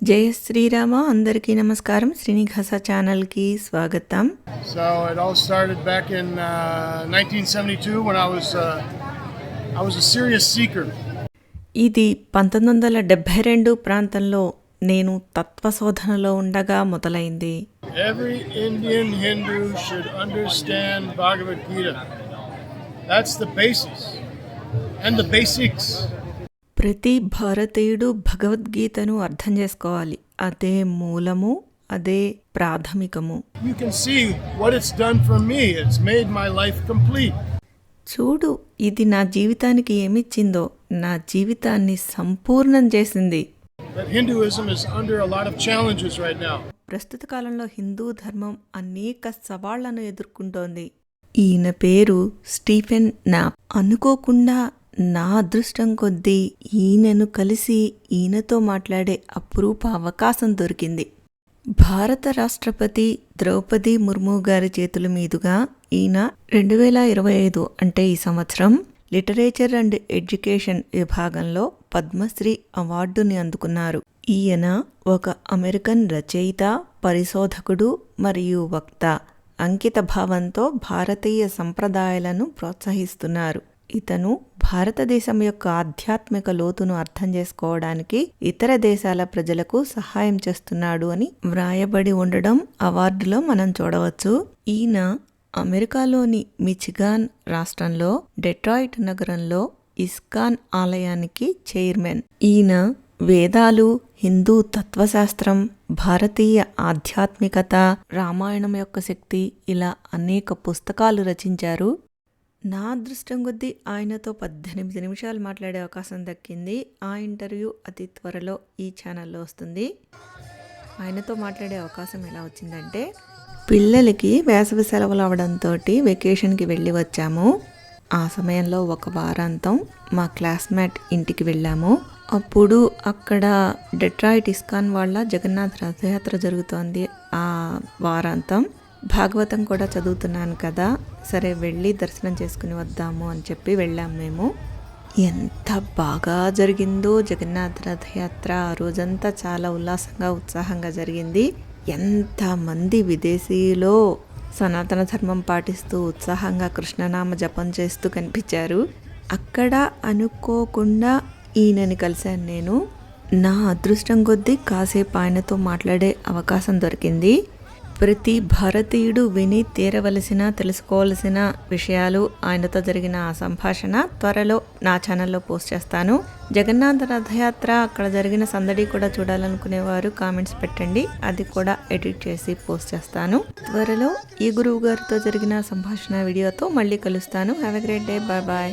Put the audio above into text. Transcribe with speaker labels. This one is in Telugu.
Speaker 1: జయ శ్రీరామ అందరికీ నమస్కారం. శ్రీనివాస ఛానల్కి స్వాగతం
Speaker 2: so it all started back in 1972 when i was uh, i was a serious seeker.
Speaker 1: ఇది 1972 ప్రాంతంలో నేను తత్వ శోధనలో ఉండగా మొదలైంది.
Speaker 2: Every Indian Hindu should understand Bhagavad Gita that's the basis and the basics
Speaker 1: ప్రతి భారతీయుడు భగవద్గీతను అర్థం చేసుకోవాలి. అదే మూలము అదే ప్రాథమికము. చూడు ఇది నా జీవితానికి ఏమిచ్చిందో నా జీవితాన్ని సంపూర్ణం చేసింది. ప్రస్తుత కాలంలో హిందూ ధర్మం అనేక సవాళ్ళను ఎదుర్కొంటోంది. ఈయన పేరు స్టీఫెన్ నాప్. అనుకోకుండా నా అదృష్టం కొద్దీ ఈయనను కలిసి ఈయనతో మాట్లాడే అపురూప అవకాశం దొరికింది. భారత రాష్ట్రపతి ద్రౌపది ముర్ము గారి చేతుల మీదుగా ఈయన రెండు వేల ఇరవై ఐదు అంటే ఈ సంవత్సరం లిటరేచర్ అండ్ ఎడ్యుకేషన్ విభాగంలో పద్మశ్రీ అవార్డుని అందుకున్నారు. ఈయన ఒక అమెరికన్ రచయిత పరిశోధకుడు మరియు వక్త. అంకిత భావంతో భారతీయ సంప్రదాయాలను ప్రోత్సహిస్తున్నారు. ఇతను భారతదేశం యొక్క ఆధ్యాత్మిక లోతును అర్థం చేసుకోవడానికి ఇతర దేశాల ప్రజలకు సహాయం చేస్తున్నాడు అని వ్రాయబడి ఉండడం అవార్డులో మనం చూడవచ్చు. ఈయన అమెరికాలోని మిచిగాన్ రాష్ట్రంలో డెట్రాయిట్ నగరంలో ఇస్కాన్ ఆలయానికి చైర్మన్. ఈయన వేదాలు హిందూ తత్వశాస్త్రం భారతీయ ఆధ్యాత్మికత రామాయణం యొక్క శక్తి ఇలా అనేక పుస్తకాలు రచించారు. నా అదృష్టం కొద్దీ ఆయనతో పద్దెనిమిది నిమిషాలు మాట్లాడే అవకాశం దక్కింది. ఆ ఇంటర్వ్యూ అతి త్వరలో ఈ ఛానల్లో వస్తుంది. ఆయనతో మాట్లాడే అవకాశం ఎలా వచ్చిందంటే పిల్లలకి వేసవి సెలవులు అవడంతో వెకేషన్కి వెళ్ళి వచ్చాము. ఆ సమయంలో ఒక వారాంతం మా క్లాస్మేట్ ఇంటికి వెళ్ళాము. అప్పుడు అక్కడ డెట్రాయిట్ ఇస్కాన్ వాళ్ళ జగన్నాథ్ రథయాత్ర జరుగుతోంది ఆ వారాంతం. భాగవతం కూడా చదువుతున్నాను కదా. సరే వెళ్ళి దర్శనం చేసుకుని వద్దాము అని చెప్పి వెళ్ళాం మేము. ఎంత బాగా జరిగిందో జగన్నాథ రథయాత్ర ఆ రోజంతా చాలా ఉల్లాసంగా ఉత్సాహంగా జరిగింది. ఎంతమంది విదేశీయులో సనాతన ధర్మం పాటిస్తూ ఉత్సాహంగా కృష్ణనామ జపం చేస్తూ కనిపించారు. అక్కడ అనుకోకుండా ఈయనని కలిశాను నేను. నా అదృష్టం కొద్దీ కాసేపు ఆయనతో మాట్లాడే అవకాశం దొరికింది. ప్రతి భారతీయుడు విని తీరవలసిన తెలుసుకోవలసిన విషయాలు ఆయనతో జరిగిన ఆ సంభాషణ త్వరలో నా ఛానల్లో పోస్ట్ చేస్తాను. జగన్నాథ రథయాత్ర అక్కడ జరిగిన సందడి కూడా చూడాలనుకునేవారు కామెంట్స్ పెట్టండి. అది కూడా ఎడిట్ చేసి పోస్ట్ చేస్తాను. త్వరలో ఈ గురువు గారితో జరిగిన సంభాషణ వీడియోతో మళ్ళీ కలుస్తాను. Have a great day bye bye